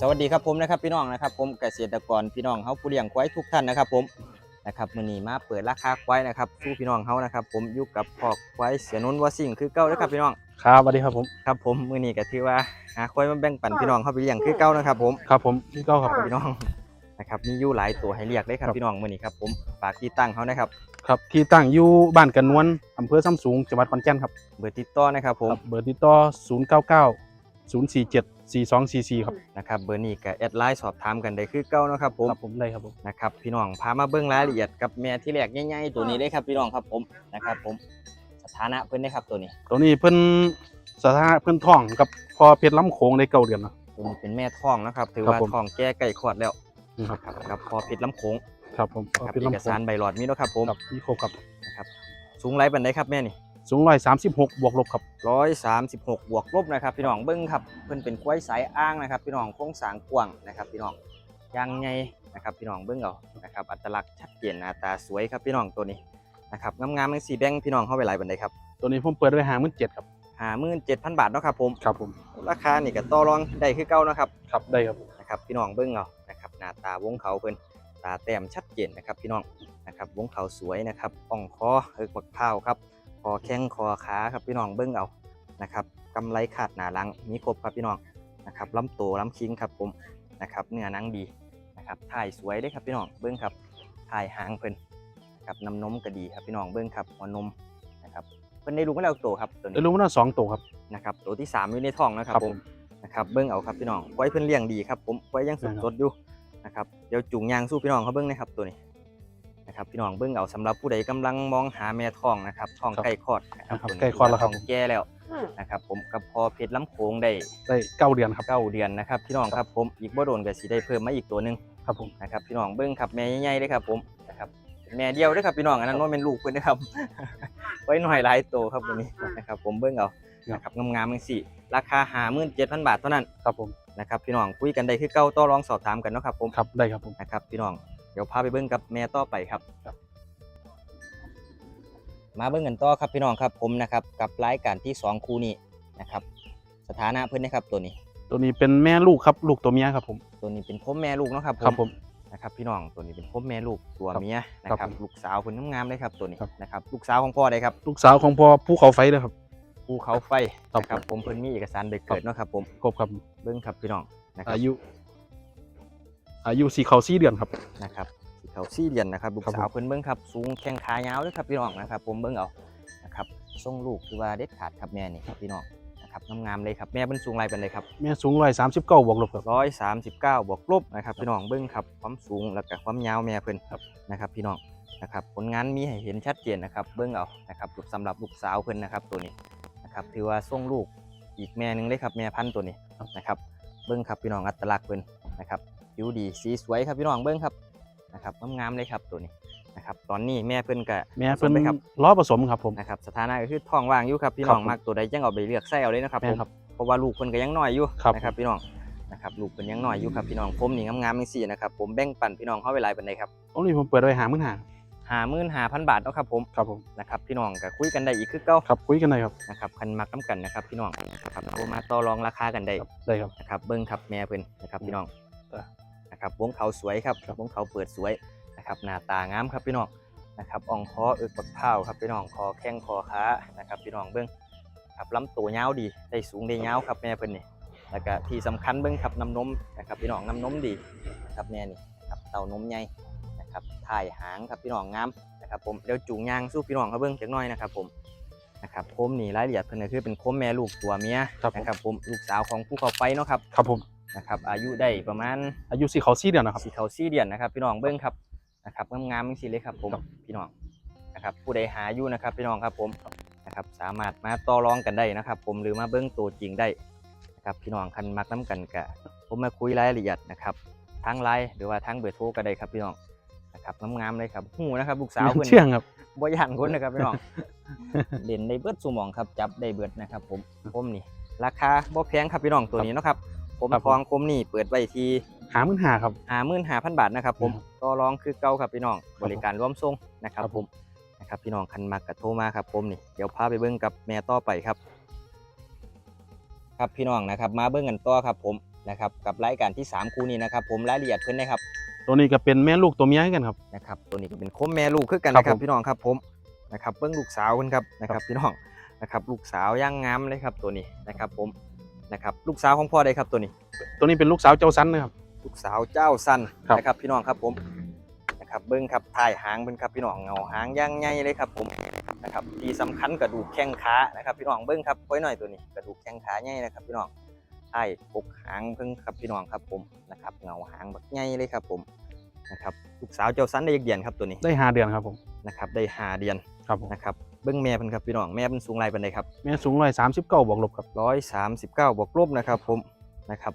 สวัสดีครับผมนะครับพี่น้องนะครับ ผมเกษตรกรพี่น้องเฮาผู้เลี้ยงควายทุกท่านนะครับ ผมนะครับมื้อนี้มาเปิดราคาควายนะครับสู้พี่น้องเฮานะครับ ผมอยู่กับพอกควายเสียนุนว่าสิ่งคือเก่าเด้อครับพี่น้องครับสวัสดีครับผมครับผมมื้อนี้ก็ถือว่าหาควายมาแบ่งปันพี่น้องเฮาไปเลี้ยงคือเก่านะครับ ผมครับผมพี่เก้าครับพี่น้องนะครับมีอยู่หลายตัวให้เรียกเลยครับครับพี่น้องมื้อนี้ครับผมฝากที่ตั้งเขานะครับครับที่ตั้งอยู่บ้านกันนวลอำเภอซ้ำสูงจังหวัดขอนแก่นครับเบอร์ติดต่อนะครับผมครับเบอร์ติดต่อ0 9 9 0 4 7 4 2 4 4ครับนะครับเบอร์นี้ก็แอดไลน์สอบถามกันได้คือเก่าเนาะครับผมครับผมได้ครับผมนะครับพี่น้องพามาเบิ่งรายละเอียดกับแม่ที่แรกใหญ่ๆตัวนี้เลยครับพี่น้องครับผมนะครับผมสถานะเพิ่นได้ครับตัวนี้ ตัวนี้เพิ่นสถานะเพิ่นท้องกับพอเพชรล้ำโขงในเก้าเดือนนะตัวนี้เป็นแม่ท้องนะครับ ถือครับว่าผมท้องแก่ใกล้คลอดแล้วครับครับครับพอพิษลำโขงครับผมนะพอครับเพชรเอกล้ำโขสางรใบหลอดมีเนาะครับผมครับมีครบครับนะครับสูงไรบันไดครับแม่นี่ สูงร้อยสามสิบหกบวกลบครับร้อยสามสิบหกบวกลบนะครับพี่น้องเบิ้งครับเพิ่นเป็นควายสายอ้างนะครับพี่น้องโครงสร้างกว้างนะครับพี่น้องยางใหญ่นะครับพี่น้องเบิ้งเอานะครับอัตลักษณ์ชัดเจนหน้าตาสวยครับพี่น้องตัวนี้นะครับงามๆทั้งสี่แบงค์พี่น้องเข้าไปหลายบันไดครับตัวนี้ผมเปิดไว้ห้าหมื่นเจ็ดครับห้าหมื่นเจ็ดพันบาทเนาะครับผมครับผมราคานี่ก็ต่อรองได้คือเก่าเนาะครับครับได้ครับนะครับพี่น้องเบิ้งเอานะครับหน้าตาวงเขาเพิ่นตาแต้มชัดเจนนะครับพี่น้องนะครับวงเขาสวยนะครับอ่องคอเอิกบักพร้าวครับ คอแข้งคอขาครับพี่น้องเบิ้งเอานะครับกำไรขาดหนาหลังมีครบครับพี่น้องนะครับลำโตลำคิงครับผมนะครับเนื้อหนังดีนะครับถ่ายสวยเด้ครับพี่น้องเบิ้งครับถ่ายหางเพิ่นนะครับน้ำนมก็ดีครับพี่น้องเบิ้งครับหัวนมนะครับเพิ่นได้ลูกมาแล้วโตครับตัวได้นี้รู้ว่าสองตัวครับนะครับตัวที่สามอยู่ในท้องนะครับครับผผมมนะครับเบิ้งเอาครับพี่น้องไว้เพิ่นเลี้ยงดีครับผมไว้ยังสดนะครับสดอยู่นะครับเดี๋ยวจุงยางสู้พี่น้องเขาเบิ้งนะครับตัวนี้ นะครับพี่น้องเบิ้งเอาสำหรับผู้ใดกำลังมองหาแม่ท้องนะครับท้องใกล้คลอดนะครับครับตัวนี้ใกล้คลอดแล้วครับ ท้องแก่แล้วนะครับผมกับพอเพชรล้ำโขงได้ได้เก้าเดือนครับ เก้าเดือนนะครับพี่น้องครับผมอีกบ่โดนก็สิได้เพิ่มมาอีกตัวหนึงครับผม นะครับพี่น้องเบิ้งครับแม่ใหญ่ๆเลยครับผมนะครับเป็นแม่เดียวเด้วยครับพี่น้องอันนั้นว่าเป็นลูกเพิ่นนะครับ ไว้หน่อยหลายตัวครับตัวนี้นะครับผมเบิ้งเอานะครับงามๆจังซี่ราคาห้าหมื่นเจ็ดพันบาทเท่านั้นครับผมนะครับพี่น้องคุยกันได้คือเก่าต่อรองสอบถามกันเนาะครับผม ครับได้ครับผม นะครับพี่น้อง เดี๋ยวพาไปเบิ้งกับแม่ต่อไปครับครับ มาเบิ้งกันต่อครับพี่น้องครับผมนะครับกับรายการที่สองคู่นี้นะครับ สถานะเพิ่นนะครับตัวนี้ ตัวนี้เป็นแม่ลูกครับ ลูกตัวเมียครับผม ตัวนี้เป็นพ่อแม่ลูกเนาะครับครับผมนะครับพี่น้องตัวนี้เป็นพ่อแม่ลูกตัวครับเมียนะคครัรับบผมลูกสาวเพิ่นงามๆเลยครับตัวนี้ครับนะครับลูกสาวของพ่อได้ครับ ลูกสาวของพ่อภูเขาไฟเลยครับภูเขาไฟครับนะครับผมเพิ่นมีเอกสารใบเกิดเนาะครับผมครบครับเบิ้งครับพี่น้องนะครับอายุ อายุสี่เขาสี่เดือนครับ นะครับสีเขาซี่เดียนนะครับลูกครับสาวผมเพิ่นเบิ้งครับสูงแข้งขายาวด้วยครับพี่น้องนะครับ ผมเบิ้งเอานะครับทรงลูกคือว่าเด็ดขาดครับแม่นี่ครับพี่น้องนะครับงามๆเลยครับแม่เพิ่นสูงไรเป็นเลยครับแม่สูงร้อยสามสิบเก้าบวกลบครับร้อยสามสิบเก้าบวกลบนะครับพี่น้องเบิ้งครับความสูงแล้วก็ความยาวแม่เพิ่นครับนะครับพี่น้องนะครับผลงานมีให้เห็นชัดเจนนะครับเบิ้งเอานะครับสำหรับลูกสาวเพิ่นนะครับตัวนี้นะครับถือว่าทรงลูกอีกแม่หนึงเลยครับแม่พันธุ์ตัวนี้นะครับเบิ้งครับพี่น้องอัตลักษณ์เพิ่นนะครับ ผิวดีสีสวยครับพี่น้องเบิ้งครับนะครับงามๆเลยครับตัวนี้นะครับตอนนี้แม่เพิ่นก็แม่ผสเพิ่มนไปครับล้อผสมครับผมนะครับสถานะก็คือท้องว่างอยู่ครับพี่น้องครับผมมักตัวใดจังเอาไปเลือกใส่เอาเลยนะครับแม่ผมครับเพราะว่าลูกเพิ่นก็ยังน้อยอยู่ครับนะครับพี่น้องนะครับลูกเพิ่นยังน้อยอยู่ครับพี่น้องผมนี่งามๆจังซี่นะครับผมแบ่งปันพี่น้องเฮาเวลาปานใดครับตรงนี้ผมเปิดไว้หามื่นหา55,000บาทเนาะครับผมครับผมนะครับพี่น้องก็คุยกันได้อีกคือเก่าครับคุยกันได้ครับนะครับคันมักน้ำกันนะครับพี่น้องนะครับโทรมาต่อรองราคากันได้ครับได้ครับนะครับเบิ้งครับแม่เพิ่นนะครับพี่น้องจ้ะ นะครับวงเขาสวยครับครับวงเขาเปิดสวยนะครับหน้าตางามครับพี่น้องนะครับอ่องคอเอิกปักเท้าครับพี่น้องคอแข้งคอขานะครับพี่น้องเบิ้งครับลำตัวยาวดีได้สูงได้ยาวครับแม่เพิ่นนี่แล้วก็ที่สำคัญเบิ้งครับน้ำนมนะครับพี่น้องน้ำนมดีนะครับแม่นี่ครับเต้านมใหญ่นะครับถ่ายหางครับพี่น้องงามนะครับผมเดี๋ยวจูงยางสู้พี่น้องเขาเบิ้งจักหน่อยนะครับผมนะครับโคมนี่รายละเอียดเพิ่นก็คือเป็นโคมแม่ลูกตัวเมียครับผมนะครับผมลูกสาวของภูเขาไฟเนาะครับครับผม นะครับอายุได้ประมาณอายุสี่เขาสี่เดือนนะครับ สีเขาสี่เดือนนะครับ พี่น้องเบิ้งครับนะครับงามๆสิเลยครับผมครับพี่น้องนะครับผู้ใดหาอยู่นะครับพี่น้องครับผมนะครับสามารถมาต่อรองกันได้นะครับ ผมหรือมาเบิ้งตัวจริงได้นะครับพี่น้องคันมักน้ำกันกะผมมาคุยรายละเอียดนะครับทั้งไลน์หรือว่าทั้งเบอร์โทรก็ได้ครับพี่น้องนะครับงามๆเลยครับหูนะครับลูกสาวเพิ่นเชื่องครับบ่ย่านคนนะครับพี่น้องเด่นได้เบิดสมองครับจับได้เบิดนะครับ ผมผมนี่ราคาบ่แพงครับพี่น้องตัวนี้เนาะครับ ผมครับผมฟองผมนี่เปิดไว้ที่หามื่นหาครับ ห้าหมื่นห้าพันบาทนะครับผมครับก็รองคือเก่าครับพี่น้องครับบริการร่วมส่งนะครับครับผผมมนะครับพี่น้องคันมักกะโทรมาครับผมนี่เดี๋ยวพาไปเบิ้งกับแม่ต่อไปครับ ครับพี่น้องนะครับมาเบิ้งกันต่อครับผมนะครับกับรายการที่สามคู่นี้นะครับผมรายละเอียดเพิ่นนะครับ ตัวนี้ก็เป็นแม่ลูกตัวเมียกันครับ นะครับตัวนี้ก็เป็นโคมแม่ลูกคือกันครับนะครับผมพี่น้องครับผมนะครับเบิ้งลูกสาวเพิ่นครับนะครับพี่น้องนะครับลูกสาวย่างงามเลยครับตัวนี้นะครับผม นะครับลูกสาวของพ่อได้ครับตัวนี้ ตัวนี้เป็นลูกสาวเจ้าซันนะครับ ลูกสาวเจ้าสันครับ นะครับพี่น้องครับผมนะครับเบิ้งครับถ่ายหางเพิ่นครับพี่น้องเงาหางย่างใหญ่เลยครับผมนะครับที่สำคัญกระดูกแข้งขานะครับพี่น้องเบิ้งครับไว้หน่อยตัวนี้กระดูกแข้งขาใหญ่นะครับพี่น้องถ่ายกกหางเพิ่งครับพี่น้องครับผมนะครับเงาหางบักใหญ่เลยครับผมนะครับลูกสาวเจ้าสันได้ยักเดือนครับตัวนี้ได้ห้าเดือนครับผมนะครับได้หาเดือนครับผมนะครับ เบิ้งแม่เพิ่นครับพี่น้องแม่เพิ่นสูงไรปานใดครับแม่สูงร้อยสามสิบเก้าบวกลบครับร้อยสามสิบเก้าบวกลบนะครับผมนะครับ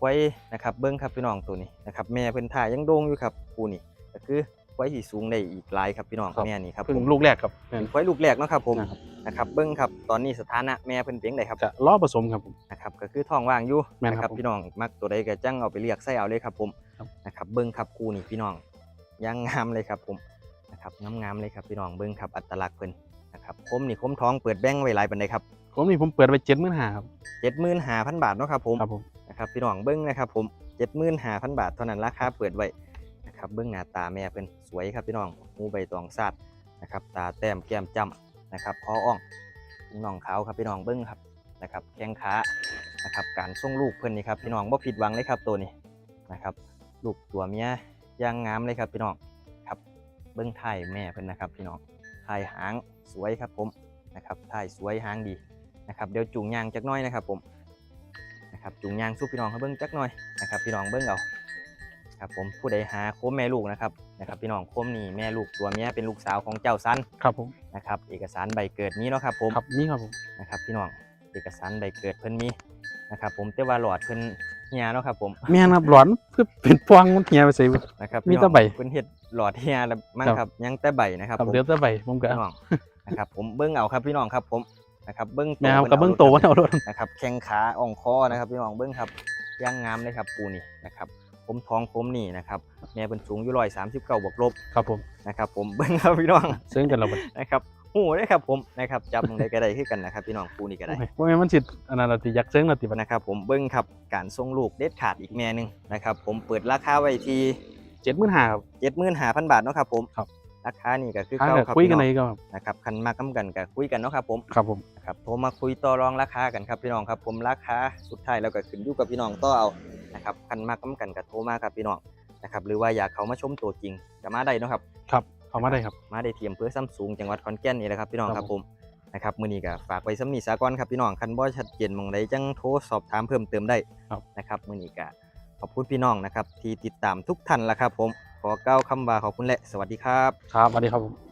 ไว้นะครับเบิ้งครับพี่น้องตัวนี้นะครับแม่เพิ่นถ่ายยังโด่งอยู่ครับคู่นี้ก็คือไว้ที่สูงได้อีกหลายครับพี่น้องแม่นี่ครับเพิ่ผงมลูกแรกครับแม่น ไว้ลูกแรกเนาะครับผมนะครับ นะครับเบิ้งครับตอนนี้สถานะแม่เพิ่นเพียงใดครับ จะล้อผสมครับผม นะครับก็คือท้องว่างอยู่แม่นนะครับผมพี่น้องมักตัวใดก็จังเอาไปเรียกไส้เอาเลยครับผมครับ นะครับเบิ้งครับคู่นี้พี่น้องยังงามเลยครับผมนะครับงามๆเลยครับพี่น้องเบิ้งครับอัตลักษณ์เพิ่น นะครับคมนี่คมท้องเปิดแบงค์ไว้หลายปานใดครับผมนี่ผมเปิดไปเจ็ดหมื่นห้าครับเจ็ดหมื่นห้าพันบาทเนาะครับผมครับผมนะครับพี่น้องเบิ้งนะครับผมเจ็ดหมื่นห้าพันบาทเท่านั้นราคาเปิดไว้นะครับเบิ้งหน้าตาแม่เพิ่นสวยครับพี่น้องหูใบตองซาดนะครับตาแต้มแก้มจ้ำนะครับคออ่องน่องขาวครับพี่น้องเบิ้งครับนะครับแข้งขานะครับการส่งลูกเพิ่นนี่ครับพี่น้องบ่ผิดหวังเลยครับตัวนี้นะครับลูกตัวเมียย่างงามเลยครับพี่น้องครับเบิ้งไทายแม่เพิ่นนะครับพี่น้องไทายหาง สวยครับผมนะครับไทายสวยหางดีนะครับเดี๋ยวจูงยางจักหน้อยนะครับผมนะครับจุงยางสู้พี่น้องเขาเบิ้งจักหน่อยนะครับพี่น้องเบิ้งเอาครับผมผู้ใดหาโคมแม่ลูกนะครับนะครับพี่น้องโคมนี่แม่ลูกตัวเมียเป็นลูกสาวของเจ้าสันครับผมนะครับเอกสารใบเกิดนี้เนาะครับผมครับนี่ครับผมนะครับพี่น้องเอกสารใบเกิดเพิ่นมีนะครับผมแต่ว่าหลอดเพิ่นเฮียเนาะครับผมแม่นครับหลอนเพื่อเป็นฟองมันเหี่ยไปใส่นะครับมีพี่น้แต่องใบเพิ่นเฮ็ดหลอดเฮียแล้วมั้งครับครับยังแต่ใบนะครับครับผมเดี๋ยวจะไปผมก็พี่น้อง นะครับผมเบิ้งเอาครับพี่น้องครับผมนะครับเบิ้งแม่ครับพิ่นกับเบิ้งโตอาวันเอารถนะครับแข้งขาอ่องคอนะครับพี่น้องเบิ้งครับย่างงามเลยครับปูนี่นะครับผมท้องผมนี่นะครับแม่เป็นสูงอยู่ร้อยสามสิบเก้าบวกลบครับผมนะครับผมเบิ้งครับพี่น้องซึ่งกันเราไปนะครับหูได้ครับผมนะครับจับมึงได้ก็ได้คือกันนะครับพี่น้องปูนี่ก็ได้ว่าแม่นมันสิอันนั้นเราติยักษ์ซึ่งเราติบันนะครับผมเบิ้งครับการส่งลูกเด็ดขาดอีกแม่หนึงนะครับผมเปิดราคาไว้ที่เจ็ดหมื่นห้าครับเจ็ดหมื่นห้าพันบาทเนาะครับผมครับ ราคานี่ก็คือถ้าเก่าเกิดครับคุยพี่กันน้ในองก็นะครับคันมากำกันก็คุยกันเนาะครับผมครับผมนะครับโทรมาคุยต่อรองราคากันครับพี่น้องครับ ผมราคาสุดท้ายแล้วก็ขึ้นอยู่กับพี่น้องต่อเอานะครับคันมากกำกันกับโทรมาครับพี่น้องนะครับหรือว่าอยากเขามาชมตัวจริงก็มาได้เนาะครับครับเอามาได้ครับมาได้เทียมเพื่อซ้ำสูงจังหวัดขอนแก่นนี่แหละครับพี่น้องคครัรับบผมนะครับมื้อนี้ก็ฝากไว้สำนีสากอนครับพี่น้องคันบ่ชัดเจนหมองใดจังโทรสอบถามเพิ่มเติมได้ครับนะครับมื้อนี้ก็ขอบคุณพี่น้องนะครับที่ติดตามทุกท่านละครับผม ขอก้าวคำว่าขอบคุณและ สวัสดีครับ ครับสวัสดีครับผม